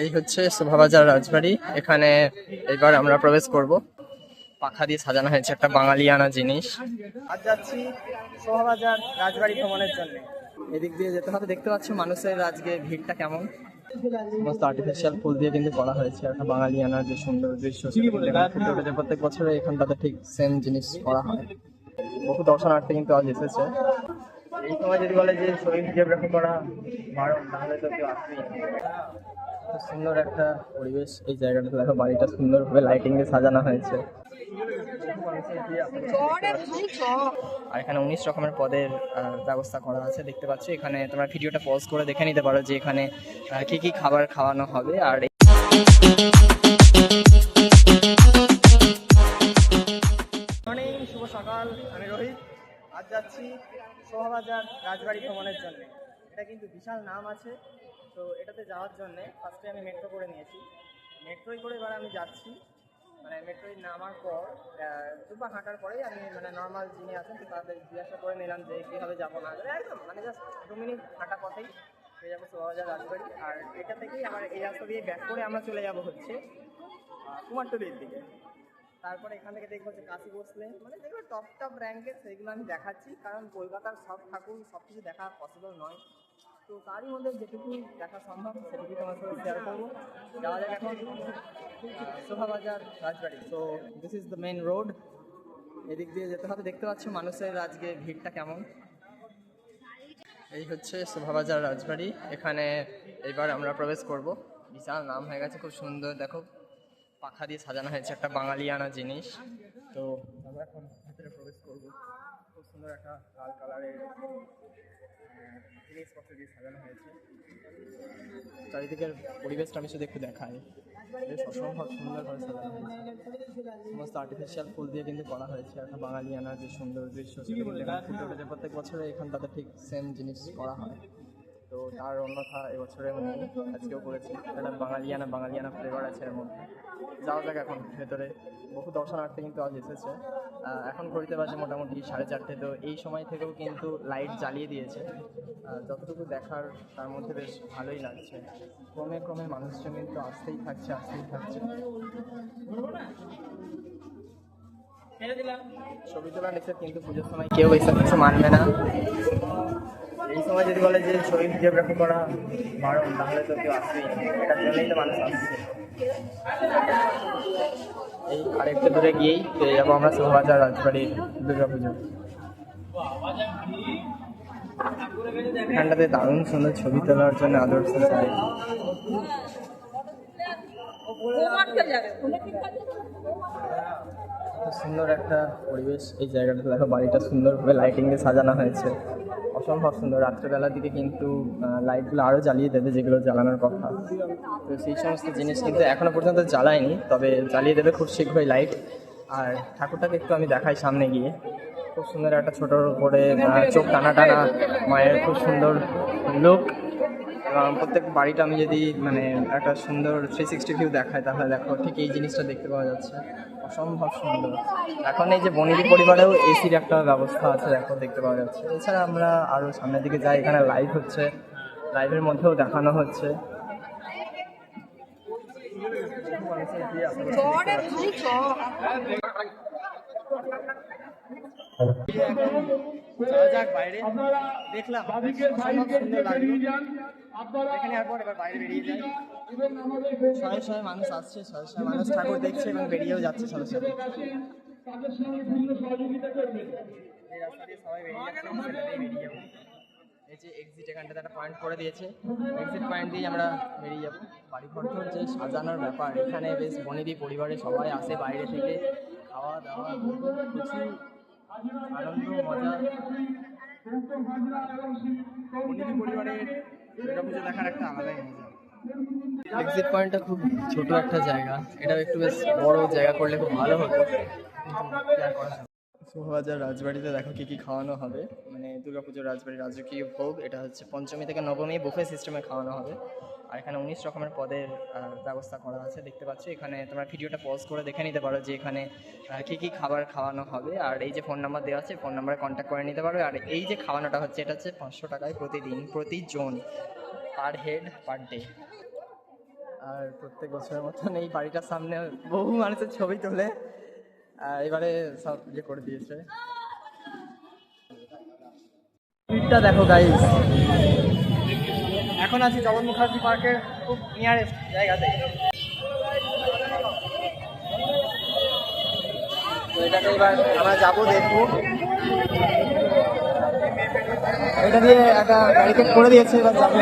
এই হচ্ছে শোভাবাজার রাজবাড়ি। এখানে এবার আমরা প্রবেশ করব। পাখা দিয়ে সাজানো হয়েছে একটা বাঙালিয়ানা জিনিস। আজ যাচ্ছি শোভাবাজার রাজবাড়ি ভ্রমণের জন্য। এদিক দিয়ে যেতে হবে। দেখতে পাচ্ছ মানুষের আজকে ভিড়টা কেমন। সমস্ত আর্টিফিশিয়াল ফুল দিয়ে কিন্তু করা হয়েছে একটা বাঙালিয়ানার যে সুন্দর দৃশ্য প্রত্যেক বছরে এখানটাতে ঠিক সেম জিনিস করা হয়। বহু দর্শনার্থী কিন্তু আজ এসেছে। এই সময় যদি বলে যে শরীর ভিডিওগ্রাফি করা বারণ তাহলে তো কেউ আসবেই। খুব সুন্দর একটা পরিবেশ। এই জায়গাটা দেখো বাড়িটা সুন্দরভাবে লাইটিং দিয়ে সাজানো হয়েছে। আর এখানে উনিশ রকমের পদের ব্যবস্থা করা আছে, দেখতে পাচ্ছ। এখানে তোমরা ভিডিওটা পজ করে দেখে নিতে পারো যে এখানে কি কি খাবার খাওয়ানো হবে। আর শুভ সকাল, আমি রোহিত। আজ যাচ্ছি শোভাবাজার রাজবাড়ি ভ্রমণের জন্য। এটা কিন্তু বিশাল নাম আছে। তো এটাতে যাওয়ার জন্য ফার্স্টে আমি মেট্রো করে নিয়েছি। মেট্রোয় করে এবার আমি যাচ্ছি। মানে মেট্রোয় নামার পর দুপা হাঁটার পরেই আমি মানে নর্মাল যিনি আছেন তাদের জিজ্ঞাসা করে নিলাম যে কীভাবে যাব না একদম মানে জাস্ট দু মিনিট হাঁটা পথেই পেয়ে যাব শোভাবাজার রাজবাড়ি। আর এটা থেকেই আমার এই রাস্তা দিয়ে ব্যাক করে আমরা চলে যাব হচ্ছে কুমারটুলির দিকে। তারপরে এখান থেকে দেখব যে কাশি বসলে মানে যেগুলো টপ টপ র্যাঙ্কের সেগুলো আমি দেখাচ্ছি। কারণ কলকাতার সব ঠাকুর সব কিছু দেখা পসিবল নয়। তো তারই মধ্যে যেটুকু দেখা সম্ভব, সেটুকুই তোমার সাথে শেয়ার করব। যাওয়া যাক এখন শোভাবাজার রাজবাড়ি। তো this is the main road এদিক দিয়ে যেতে হবে, দেখতে পাচ্ছ মানুষের আজকে ভিড়টা কেমন। এই হচ্ছে শোভাবাজার রাজবাড়ি। এখানে এবার আমরা প্রবেশ করব। বিশাল নাম হয়ে গেছে, খুব সুন্দর। দেখো, পাখা দিয়ে সাজানো হয়েছে একটা বাঙালিয়ানা জিনিস। তো আমরা এখন ভেতরে প্রবেশ করব। খুব সুন্দর একটা লাল কালারের চারিদিকের পরিবেশটা আমি শুধু একটু দেখাই। অসম্ভব সুন্দরভাবে সাজানো হয়েছে। সমস্ত আর্টিফিশিয়াল ফুল দিয়ে কিন্তু করা হয়েছে। একটা বাঙালিয়ানার যে সুন্দর দৃশ্য এখানে প্রত্যেক বছরে এখানটাতে ঠিক সেম জিনিস করা হয়। তো তার অন্যথা এবছরে আমি আজকেও করেছি। একটা বাঙালিয়ানা বাঙালিয়ানা ফ্লেভার আছে এর মধ্যে। যাওয়া যাক এখন ভেতরে। বহু দর্শনার্থী কিন্তু আজ এসেছে। এখন ঘড়িতে বাজে মোটামুটি সাড়ে চারটে। তো এই সময় থেকেও কিন্তু লাইট জ্বালিয়ে দিয়েছে। যতটুকু দেখার তার মধ্যে বেশ ভালোই লাগছে। ক্রমে ক্রমে মানুষজন কিন্তু আসতেই থাকছে আসতেই থাকছে। ছবি তোলা নিষেধ কিন্তু পুজোর সময় কেউ এসব কিছু মানবে না। এই সময় যদি বলে যে ছবি ভিডিওগ্রাফি করা বারণ তাহলে তো কেউ আসবেই এটার জন্যই তো মানুষ আসছে। এই আরেকটু দূরে গিয়েই পেয়ে যাব আমরা শোভাবাজার রাজবাড়ির দুর্গা পুজো এখানটাতে দারুণ সুন্দর ছবি তোলার জন্য আদর্শ খুব সুন্দর একটা পরিবেশ। এই জায়গাটা দেখো, বাড়িটা সুন্দরভাবে লাইটিং দিয়ে সাজানো হয়েছে। অসম্ভব সুন্দর। রাত্রেবেলার দিকে কিন্তু লাইটগুলো আরও জ্বালিয়ে দেবে যেগুলো জ্বালানোর কথা। তো সেই সমস্ত জিনিস কিন্তু এখনও পর্যন্ত জ্বালায়নি, তবে জ্বালিয়ে দেবে খুব শীঘ্রই লাইট আর ঠাকুরটাকে একটু আমি দেখাই সামনে গিয়ে। খুব সুন্দর একটা ছোটোর উপরে চোখ টানা টানা মায়ের খুব সুন্দর লুক প্রত্যেক বাড়িটা আমি যদি মানে একটা সুন্দর থ্রি সিক্সটি ভিউ দেখায় তাহলে দেখো ঠিক এই জিনিসটা দেখতে পাওয়া যাচ্ছে। অসম্ভব সুন্দর। এখন এই যে বনিদি পরিবারেও এসির একটা ব্যবস্থা আছে, দেখো, দেখতে পাওয়া যাচ্ছে। এছাড়া আমরা আরও সামনের দিকে যাই, এখানে লাইভ হচ্ছে। লাইভের মধ্যেও দেখানো হচ্ছে। যাক বাইরে। দেখলাম অসম্ভব সুন্দর লাগল। এখানে আর এবার বাইরে বেরিয়ে যাই। শয়ে শয়ে মানুষ আসছে শয়ে শয়ে মানুষ ঠাকুর দেখছে এবং বেরিয়েও যাচ্ছে শয়ে শয়ে এই যে এক্সিট এখানটাতে একটা পয়েন্ট করে দিয়েছে। এক্সিট পয়েন্ট দিয়ে আমরা বেরিয়ে যাব। যে সাজানোর ব্যাপার। এখানে বেশ বনিদি পরিবারে সবাই আসে বাইরে থেকে। খাওয়া দাওয়া প্রচুর আনন্দ মজা। বনেদি পরিবারের দুর্গা পুজো দেখার একটা আলাদাই মজা। এক্সিট পয়েন্টটা খুব ছোট একটা জায়গা। এটাও একটু বেশ বড় জায়গা করলে খুব ভালো হতো। শোভাবাজার রাজবাড়িতে দেখো কি কি খাওয়ানো হবে। মানে দুর্গাপুজোর রাজবাড়ির রাজকীয় ভোগ এটা হচ্ছে পঞ্চমী থেকে নবমী বুফে সিস্টেমে খাওয়ানো হবে। আর এখানে উনিশ রকমের পদের ব্যবস্থা করা আছে, দেখতে পাচ্ছ। এখানে তোমরা ভিডিওটা পজ করে দেখে নিতে পারো যে এখানে কি কি খাবার খাওয়ানো হবে। আর এই যে ফোন নাম্বার দেওয়া আছে ফোন নাম্বারে কন্ট্যাক্ট করে নিতে পারো। আর এই যে খাওয়ানোটা হচ্ছে, এটা হচ্ছে পাঁচশো টাকায় প্রতিদিন, প্রতিজন পার হেড পার ডে আর প্রত্যেক বছরের মতন এই বাড়িটার সামনে বহু মানুষের ছবি তোলে। এবারে সব ইয়ে করে দিয়েছে। দেখো গাইস এখন আছি জগন মুখার্জি পার্কের খুব নিয়ারেস্ট জায়গাতে। তো এবার আমরা যাব দেখব এটা দিয়ে একটা ব্যারিকেড করে দিয়েছে, এবার যাব।